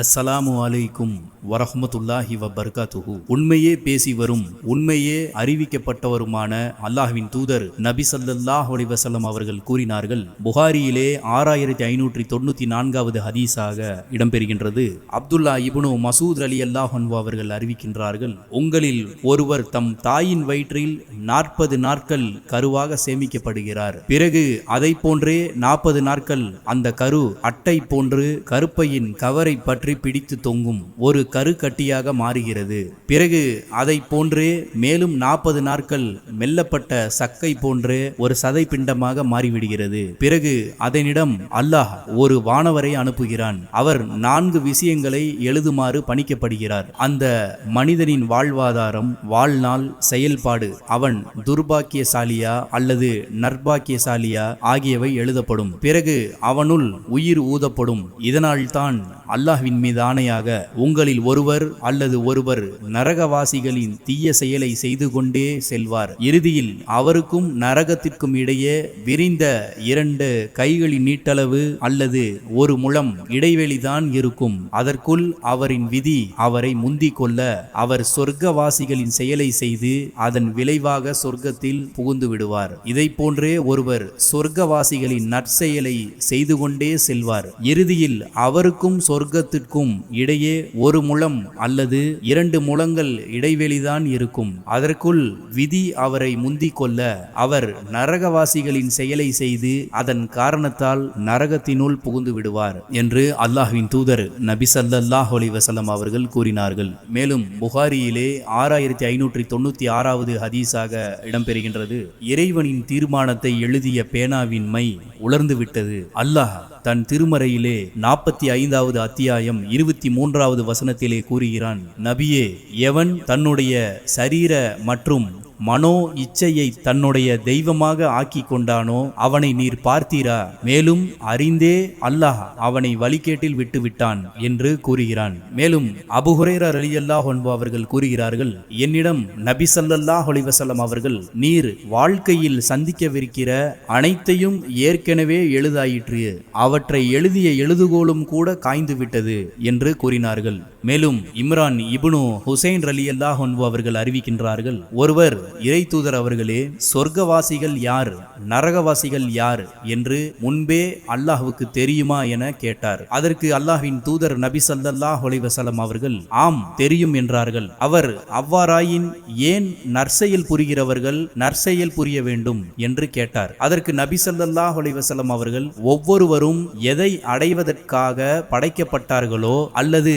அஸ்ஸலாமு அலைக்கும் வரஹமத்துல்லாஹி வபர்காத்துஹு. உண்மையே பேசி வரும் உண்மையே அறிவிக்கப்பட்டவருமான அல்லாஹ்வின் தூதர் நபி ஸல்லல்லாஹு அலிவசல்லம் அவர்கள் கூறினார்கள் புகாரியிலே ஆறாயிரத்தி ஐநூற்றி தொண்ணூத்தி நான்காவது ஹதீஸாக இடம்பெறுகின்றது. அப்துல்லா இபுனு மசூத் அலி அல்லாஹ் அவர்கள் அறிவிக்கின்றார்கள் உங்களில் ஒருவர் தம் தாயின் வயிற்றில் நாற்பது நாட்கள் கருவாக சேமிக்கப்படுகிறார். பிறகு அதை போன்றே நாற்பது நாட்கள் அந்த கரு அட்டை போன்று கருப்பையின் கவரை பற்றி பற்றி பிடித்து தொங்கும் ஒரு கருக்கட்டியாக மாறுகிறது. பிறகு அதை போன்றே மேலும் நாற்பது நாட்கள் மெல்லப்பட்ட சக்கை போன்றே ஒரு சதை பிண்டமாக மாறிவிடுகிறது. பிறகு அதனிடம் அல்லாஹ் ஒரு வானவரை அனுப்புகிறான். அவர் நான்கு விஷயங்களை எழுதுமாறு பணிக்கப்படுகிறார். அந்த மனிதனின் வாழ்வாதாரம் வாழ்நாள் செயல்பாடு அவன் துர்பாக்கியசாலியா அல்லது நற்பாக்கியசாலியா ஆகியவை எழுதப்படும். பிறகு அவனுள் உயிர் ஊதப்படும். இதனால்தான் அல்லாஹ்வின் மீது ஆணையாக உங்களில் ஒருவர் அல்லது ஒருவர் நரகவாசிகளின் தீய செயலை செய்து கொண்டே செல்வார். இறுதியில் அவருக்கும் நரகத்திற்கும் இடையே விரிந்த இரண்டு கைகளின் நீட்டளவு அல்லது ஒரு முழம் இடைவெளிதான் இருக்கும். அதற்குள் அவரின் விதி அவரை முந்திக் கொள்ள அவர் சொர்க்கவாசிகளின் செயலை செய்து அதன் விளைவாக சொர்க்கத்தில் புகுந்து விடுவார். இதை போன்றே ஒருவர் சொர்க்கவாசிகளின் நற்செயலை செய்து கொண்டே செல்வார். இறுதியில் அவருக்கும் சொர்க்கத்திற்கும் இடையே ஒரு முழம் அல்லது இரண்டு முழங்கள் இடைவெளிதான் இருக்கும். அதற்குள் விதி அவரை முந்திக் கொள்ள அவர் நரகவாசிகளின் செயலை செய்து அதன் காரணத்தால் நரகத்தினுள் புகுந்து விடுவார் என்று அல்லாஹ்வின் தூதர் நபி சல்லாஹ் அலி வசலம் அவர்கள் கூறினார்கள். மேலும் புகாரியிலே ஆறாயிரத்தி ஐநூற்றி தொண்ணூற்றி ஆறாவது ஹதீஸாக இடம்பெறுகின்றது. இறைவனின் தீர்மானத்தை எழுதிய பேனாவின் மை உலர்ந்துவிட்டது அல்லாஹ் தன் திருமறையிலே நாற்பத்தி ஐந்தாவது அத்தியாயம் இருபத்தி மூன்றாவது வசனத்திலே கூறுகிறான் நபியே எவன் தன்னுடைய சரீர மற்றும் மனோ இச்சையை தன்னுடைய தெய்வமாக ஆக்கி கொண்டானோ அவனை நீர் பார்த்தீரா? மேலும் அறிந்தே அல்லாஹ் அவனை வழிகேட்டில் விட்டு விட்டான் என்று கூறுகிறான். மேலும் அபுஹுரேரா ரலியல்லாஹ் அல்லாஹ் அவர்கள் கூறுகிறார்கள் என்னிடம் நபி சல்லல்லாஹ் அலைஹி அவர்கள் நீர் வாழ்க்கையில் சந்திக்கவிருக்கிற அனைத்தையும் ஏற்கனவே எழுதாயிற்று. அவற்றை எழுதிய எழுதுகோலும் கூட காய்ந்து விட்டது என்று கூறினார்கள். மேலும் இம்ரான் இபுனு ஹுசைன் ரலியல்லாஹ் அல்லாஹ் அவர்கள் அறிவிக்கின்றார்கள் ஒருவர் இறை தூதர் அவர்களே சொர்க்கவாசிகள் யார் நரகவாசிகள் யார் என்று முன்பே அல்லாஹுக்கு தெரியுமா என கேட்டார். அதற்கு அல்லாஹின் தூதர் நபி சல்லாஹ் ஒலிவசலம் அவர்கள் ஆம் தெரியும் என்றார்கள். அவர் அவ்வாறாயின் ஏன் நற்செயல் புரிகிறவர்கள் நற்செயல் புரிய வேண்டும்? என்று கேட்டார். அதற்கு நபி சல்லாஹ் அலைஹி அவர்கள் ஒவ்வொருவரும் எதை அடைவதற்காக படைக்கப்பட்டார்களோ அல்லது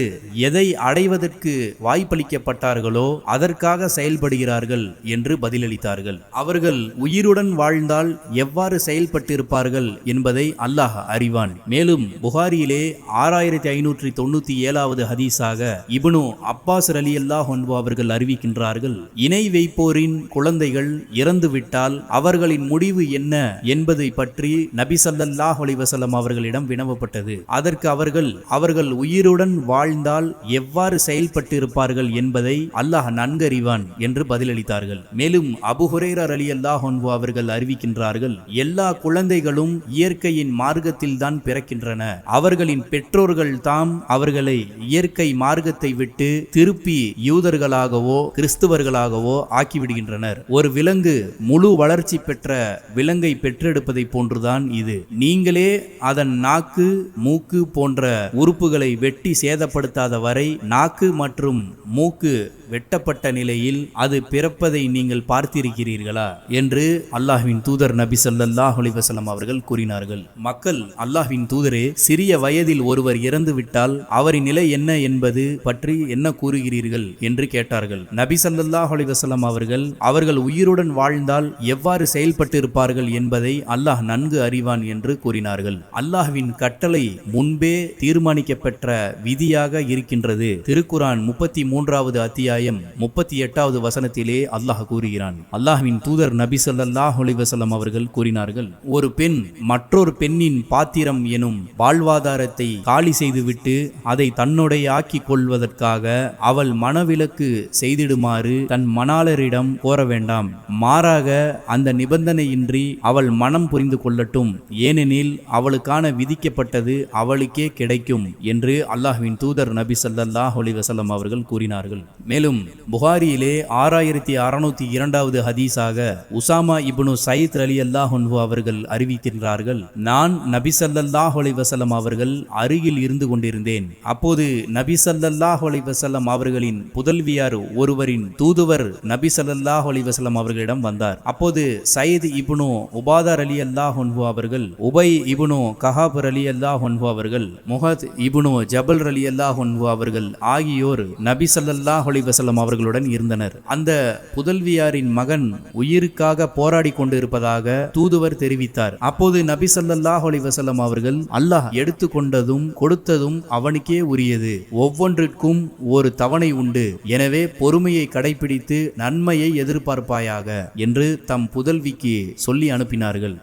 எதை அடைவதற்கு வாய்ப்பளிக்கப்பட்டார்களோ அதற்காக செயல்படுகிறார்கள் என்று என்று பதிலளித்தார்கள். அவர்கள் உயிருடன் வாழ்ந்தால் எவ்வாறு செயல்பட்டிருப்பார்கள் என்பதை அல்லாஹ் அறிவான். மேலும் புகாரியிலே ஆறாயிரத்தி ஐநூற்றி தொண்ணூத்தி ஏழாவது ஹதீஸாக இபுனு அப்பாஸ் அலி அல்லாஹ் அவர்கள் அறிவிக்கின்றார்கள் இணை வைப்போரின் குழந்தைகள் இறந்துவிட்டால் அவர்களின் முடிவு என்ன என்பதை பற்றி நபிசல்லாஹ் அலிவசல்லம் அவர்களிடம் வினவப்பட்டது. அதற்கு அவர்கள் அவர்கள் உயிருடன் வாழ்ந்தால் எவ்வாறு செயல்பட்டிருப்பார்கள் என்பதை அல்லாஹ் நன்கறிவான் என்று பதிலளித்தார்கள். மேலும் அபுஹுரேரர் அலி அல்லாஹ் அவர்கள் அறிவிக்கின்றார்கள் எல்லா குழந்தைகளும் இயற்கையின் மார்க்கத்தில் தான் பிறக்கின்றன. அவர்களின் பெற்றோர்கள் தாம் அவர்களை இயற்கை மார்க்கத்தை விட்டு திருப்பி யூதர்களாகவோ கிறிஸ்துவர்களாகவோ ஆக்கிவிடுகின்றனர். ஒரு விலங்கு முழு வளர்ச்சி பெற்ற விலங்கை பெற்றெடுப்பதை போன்றுதான் இது. நீங்களே அதன் நாக்கு மூக்கு போன்ற உறுப்புகளை வெட்டி சேதப்படுத்தாத வரை நாக்கு மற்றும் மூக்கு வெட்டப்பட்ட நிலையில் அது பிறப்பதை நீங்கள் பார்த்திருக்கிறீர்களா என்று அல்லாஹ்வின் தூதர் நபி ஸல்லல்லாஹு அலைஹி அவர்கள் கூறினார்கள். மக்கள் அல்லாஹ்வின் தூதரே சிறிய வயதில் ஒருவர் இறந்து விட்டால் அவரின் நிலை என்ன என்பது பற்றி என்ன கூறுகிறீர்கள் என்று கேட்டார்கள். நபி ஸல்லல்லாஹு அலைஹி அவர்கள் அவர்கள் உயிருடன் வாழ்ந்தால் எவ்வாறு செயல்பட்டு இருப்பார்கள் என்பதை அல்லாஹ் நன்கு அறிவான் என்று கூறினார்கள். அல்லாஹ்வின் கட்டளை முன்பே தீர்மானிக்கப்பெற்ற விதியாக இருக்கின்றது. திருக்குரான் முப்பத்தி மூன்றாவது அத்தியாயம் முப்பத்தி எட்டாவது வசனத்திலே அல்லாஹ் கூறுகிறான். அல்லாஹ்வின் தூதர் நபி ஸல்லல்லாஹு அலைஹி அவர்கள் கூறினார்கள் ஒரு பெண் மற்றொரு பெண்ணின் பாத்திரம் எனும் வாழ்வாதாரத்தை காலி செய்துவிட்டு அதை தன்னுடைய ஆக்கிக் கொள்வதற்காக அவள் மனவிலக்கு செய்திடுமாறு தன் மணாளரிடம் கோர வேண்டாம். மாறாக அந்த நிபந்தனையின்றி அவள் மனம் புரிந்து கொள்ளட்டும். ஏனெனில் அவளுக்கான விதிக்கப்பட்டது அவளுக்கே கிடைக்கும் என்று அல்லாஹ்வின் தூதர் நபி ஸல்லல்லாஹு அலைஹி அவர்கள் கூறினார்கள். மேலும் புகாரியிலே ஆறாயிரத்தி அறுநூத்தி இரண்டாவது ஹதீஸாக உசாமா இப்னு சயித் அலி அல்லாஹு அவர்கள் அறிவிக்கின்றார்கள் நான் நபிசல்லாஹ் வசலம் அவர்கள் அருகில் இருந்து கொண்டிருந்தேன். அப்போது நபிசல்லாஹ் வசலம் அவர்களின் புதல்வியார் ஒருவரின் தூதுவர் நபிசல்லாஹ் வசலம் அவர்களிடம் வந்தார். அப்போது சயித் இப்னு உபாதார் அலி அல்லாஹ் அவர்கள் உபை இப்னு கஹாபர் அலி அல்லாஹ் அவர்கள் முஹத் இப்னு ஜபல் அலி அல்லாஹ் அவர்கள் ஆகியோர் நபிசல்லாஹ் வசலம் அவர்களுடன் இருந்தனர். அந்த புதல்வி புதல்வியாரின் மகன் உயிருக்காக போராடி கொண்டிருப்பதாக தூதுவர் தெரிவித்தார். அப்போது நபி சல்லாஹ் அலிவசல்லம் அவர்கள் அல்லாஹ் எடுத்துக்கொண்டதும் கொடுத்ததும் அவனுக்கே உரியது. ஒவ்வொன்றிற்கும் ஒரு தவணை உண்டு. எனவே பொறுமையை கடைபிடித்து நன்மையை எதிர்பார்ப்பாயாக என்று தம் புதல்விக்கு சொல்லி அனுப்பினார்கள்.